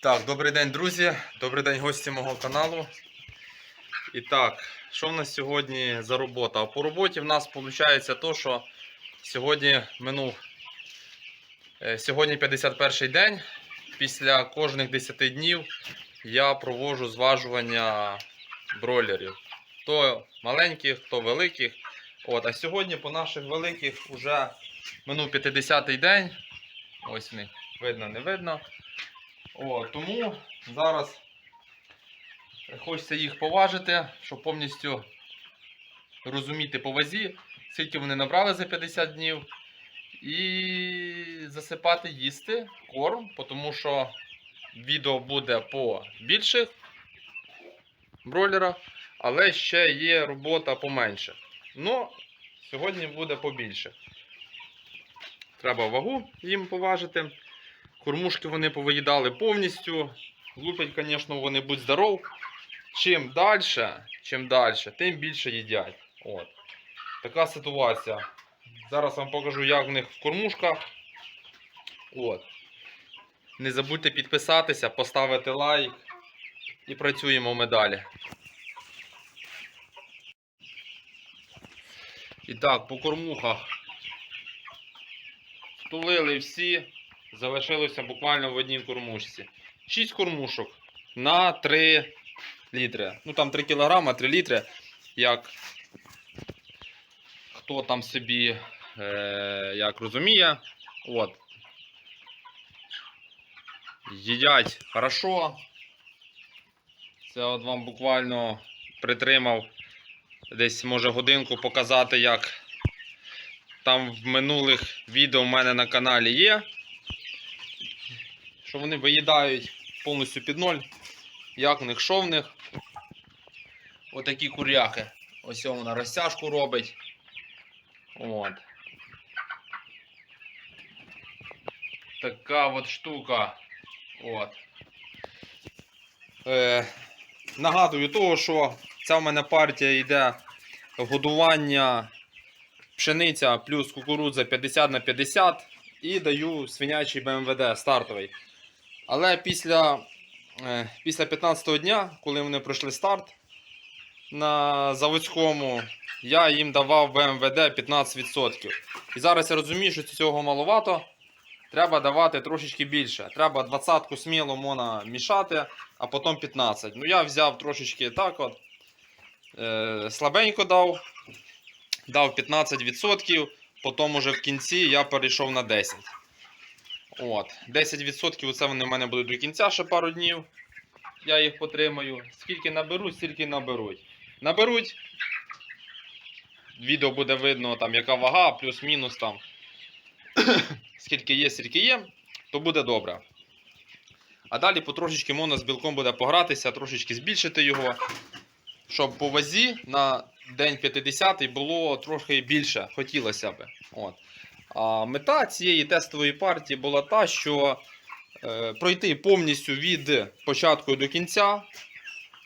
Так, добрий день, друзі. Добрий день, гості мого каналу. І так, що в нас сьогодні за робота? По роботі в нас виходить то, що сьогодні минув е, сьогодні 51 день. Після кожних 10 днів я проводжу зважування бройлерів. То маленьких, то великих. От, а сьогодні по наших великих вже минув 50-й день. Ось них видно, не видно. О, тому зараз хочеться їх поважити, щоб повністю розуміти по вазі, скільки вони набрали за 50 днів. І засипати їсти корм, тому що відео буде по більших бройлерах, але ще є робота поменше. Ну, сьогодні буде побільше. Треба вагу їм поважити. Кормушки вони повиїдали повністю. Лупять, звісно, вони будь здоров. Чим далі, чим далі, тим більше їдять. От. Така ситуація. Зараз вам покажу, як в них в кормушках. От. Не забудьте підписатися, поставити лайк і працюємо ми далі. І так, по кормухах. Стулили всі. Залишилося буквально в одній кормушці. 6 кормушок на 3 літри. Ну там 3 кілограма, 3 літри. Як хто там собі е, як розуміє. От. Їдять хорошо. Це от вам буквально притримав десь може годинку показати, як там в минулих відео в мене на каналі є що вони виїдають повністю під ноль. Як в них, що в них. Отакі куряки. Ось вона розтяжку робить. От. Така от штука. От. Е, нагадую того, що ця в мене партія йде годування пшениця плюс кукурудза 50 на 50 і даю свинячий БМВД стартовий. Але після е, після 15-го дня, коли вони пройшли старт на заводському, я їм давав БМВД 15%. І зараз я розумію, що цього маловато. Треба давати трошечки більше. Треба 20-ку сміло можна мішати, а потім 15. Ну я взяв трошечки так от. Е, слабенько дав. Дав 15%, потім уже в кінці я перейшов на 10%. От, 10% це вони в мене будуть до кінця ще пару днів. Я їх потримаю. Скільки наберуть, стільки наберуть. Наберуть. Відео буде видно, там, яка вага, плюс-мінус там. скільки є, стільки є, то буде добре. А далі потрошечки можна з білком буде погратися, трошечки збільшити його, щоб по вазі на день 50 було трохи більше, хотілося б. От. А мета цієї тестової партії була та, що е, пройти повністю від початку до кінця,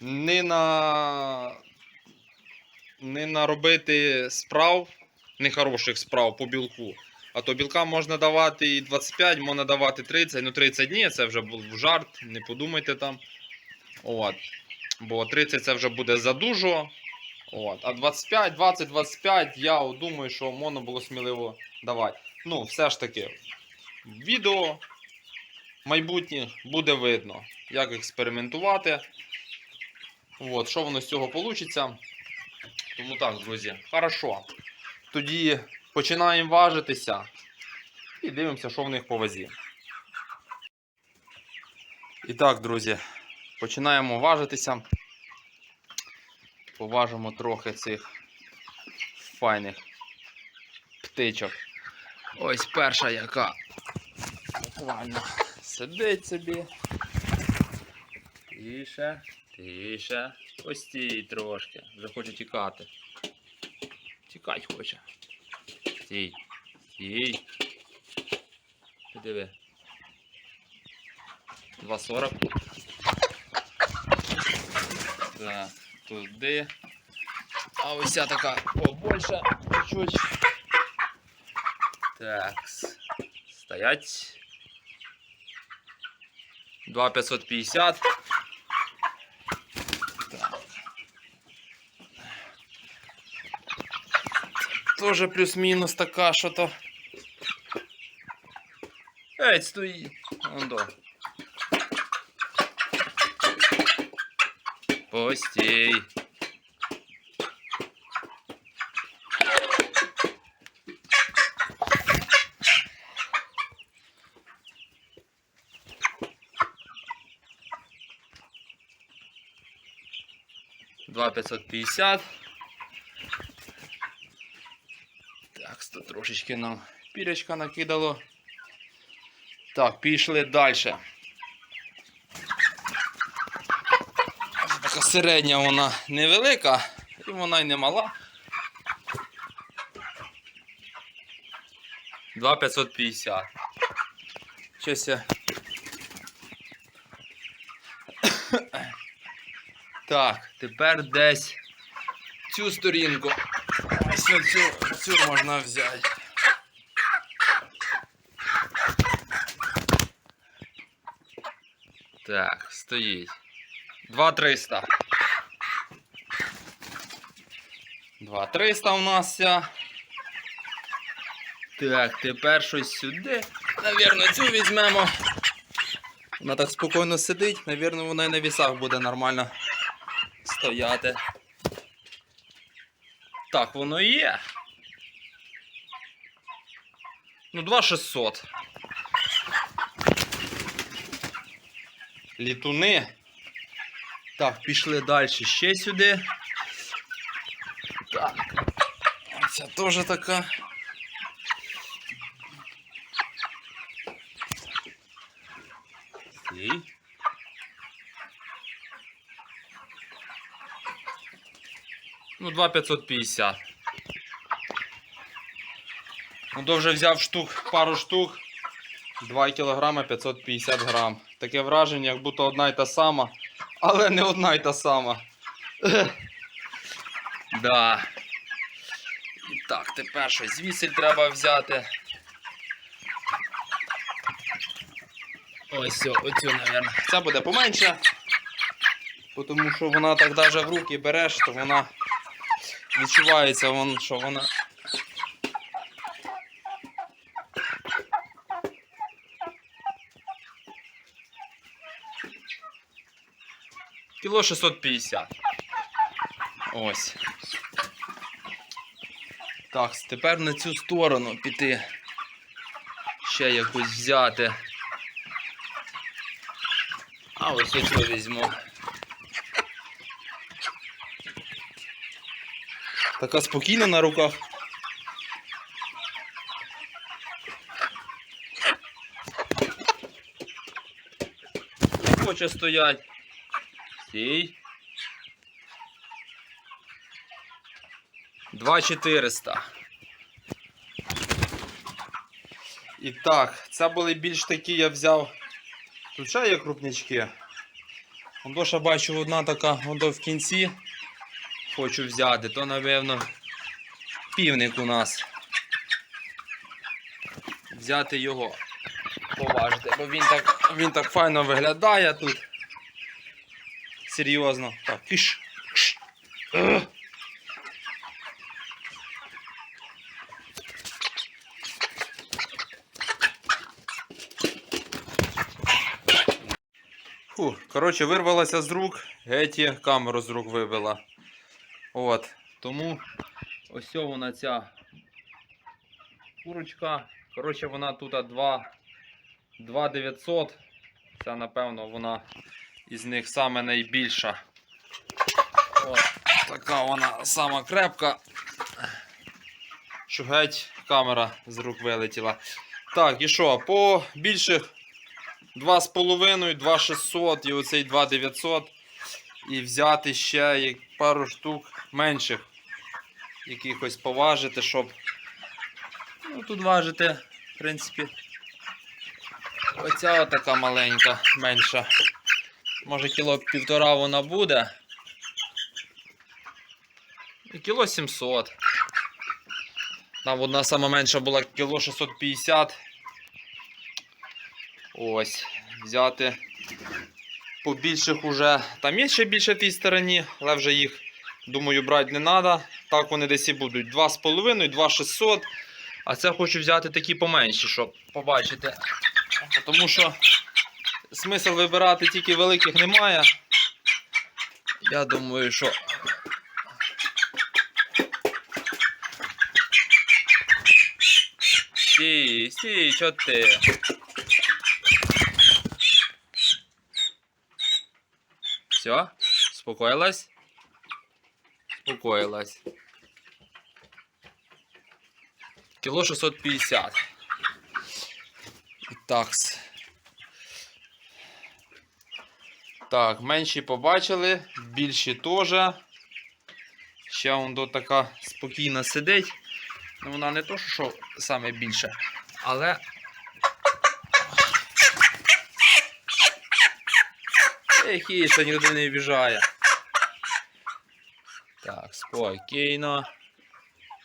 не на не наробити справ, нехороших справ по білку. А то білка можна давати і 25, можна давати 30, ну 30 днів, це вже був жарт, не подумайте там. От. Бо 30 це вже буде задужо. От. А 25, 20, 25, я думаю, що можна було сміливо давати. Ну, все ж таки, відео майбутнє буде видно, як експериментувати. От, що воно з цього вийде. Тому так, друзі, хорошо. Тоді починаємо важитися і дивимося, що в них по вазі. І так, друзі, починаємо важитися. Поважимо трохи цих файних птичок. Ось перша яка буквально сидить собі. Тише, тише. Постій трошки. Вже хоче тікати. Тікать хоче. Стій. Стій. Ти диви. 2,40. Так, туди. А ось ця така побольше чуть. Так. Стоять. 2550. Так. Тоже плюс-мінус така, що то. Ей, стоїть. Ондо. Постій. Два п'ятсот п'ятдесят. Так, сто трошечки нам пірячка накидало. Так, пішли далі. Така середня вона невелика і вона й не мала. 2,550. Щось я. Так, тепер десь цю сторінку. Ось цю, цю можна взяти. Так, стоїть. 2300. 2300 у нас. Так, тепер щось сюди. Навірно, цю візьмемо. Вона так спокійно сидить, навірно, вона і на вісах буде нормально стояти. Так, воно є. Ну, 2600. Літуни. Так, пішли далі ще сюди. Так. Ця теж така. Стій. Ну, 2,550. Ну, то вже взяв штук, пару штук. 2 кг 550 грам. Таке враження, як будто одна й та сама, але не одна й та сама. Да. Так, тепер щось звісель треба взяти. Ось цю, оцю, мабуть. Ця буде поменше. Тому що вона так навіть в руки береш, то вона відчувається, вон, що вона. Кіло 650. Ось. Так, тепер на цю сторону піти. Ще якусь взяти. А ось оцю візьму. Така спокійна на руках. Хоче стоять. Стій. 2400. І так, це були більш такі, я взяв. Ще є крупнячки. Ондоша бачу одна така, ондо в кінці. Хочу взяти, то напевно півник у нас. Взяти його. Поважити, бо він так, він так файно виглядає тут. Серйозно. Так, киш. киш. Коротше, вирвалася з рук, геть і камеру з рук вибила. От. Тому ось вона ця курочка. Коротше, вона тут 2900. Це, напевно, вона із них саме найбільша. От, така вона сама крепка. Що геть камера з рук вилетіла. Так, і що, по більших 2,5, 2,600 і оцей 2,900. І взяти ще пару штук менших. Якихось поважити, щоб. Ну, тут важити, в принципі. Оця така маленька, менша. Може кіло півтора вона буде. І кіло 700. Там одна сама менша була кіло 650. Ось, взяти По більших уже. Там є ще більше в тій стороні, але вже їх, думаю, брати не треба. Так вони десь і будуть. 2,5, 2,600. А це хочу взяти такі поменші, щоб побачити. Тому що смисл вибирати тільки великих немає. Я думаю, що. Стій, стій, чо? Все? Спокоїлась? Спокоїлась. Кіло 650. І такс. Так, менші побачили, більші теж. Ще вон до така спокійно сидить. Ну, вона не то, що саме більше, але. Тихіше, ніде не вбіжає. Так, спокійно.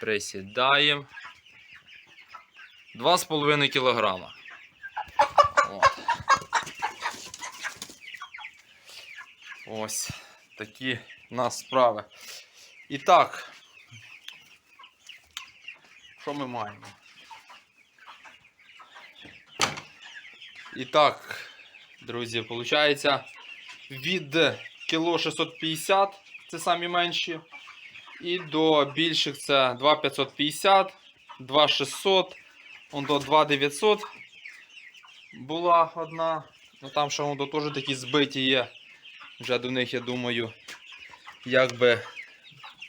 Присідаємо. 2,5 кілограма. Ось такі в нас справи. І так, що ми маємо? І так, друзі, виходить, від кіло 650, це самі менші, і до більших це 2,550, 2,600, он до 2,900 була одна. Ну там ще воно теж такі збиті є. Вже до них, я думаю, якби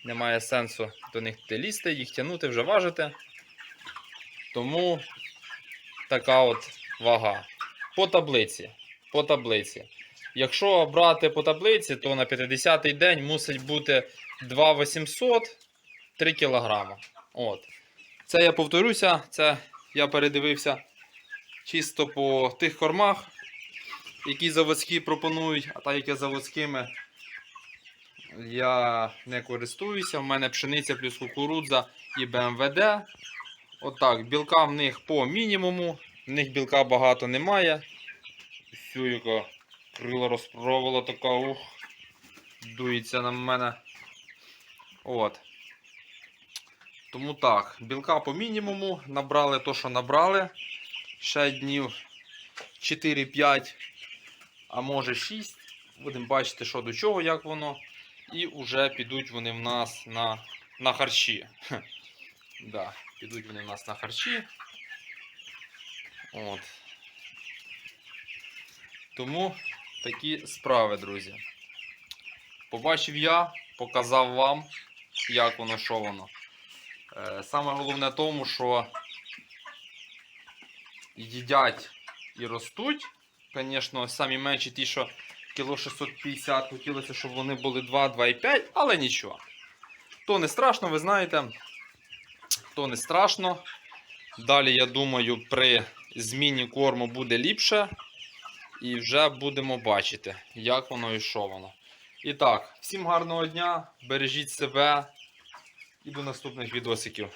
немає сенсу до них лізти, їх тягнути, вже важити. Тому така от вага. По таблиці. По таблиці. Якщо брати по таблиці, то на 50-й день мусить бути 2,800 3 кг. От. Це я повторюся, це я передивився чисто по тих кормах, які заводські пропонують, а так як я заводськими я не користуюся. У мене пшениця плюс кукурудза і БМВД. Отак, білка в них по мінімуму, в них білка багато немає. Всю крила розпробувала така, ух, дується на мене. От. Тому так, білка по мінімуму, набрали то, що набрали. Ще днів 4-5, а може 6. Будемо бачити, що до чого, як воно. І вже підуть вони в нас на, на харчі. Да, підуть вони в нас на харчі. От. Тому такі справи, друзі. Побачив я, показав вам, як воно, що воно. Е, Саме головне в тому, що їдять і ростуть. Звісно, самі менші ті, що кіло 650, хотілося, щоб вони були 2-2,5, але нічого. То не страшно, ви знаєте. То не страшно. Далі, я думаю, при зміні корму буде ліпше. І вже будемо бачити, як воно і що воно. І так, всім гарного дня, бережіть себе і до наступних відосиків.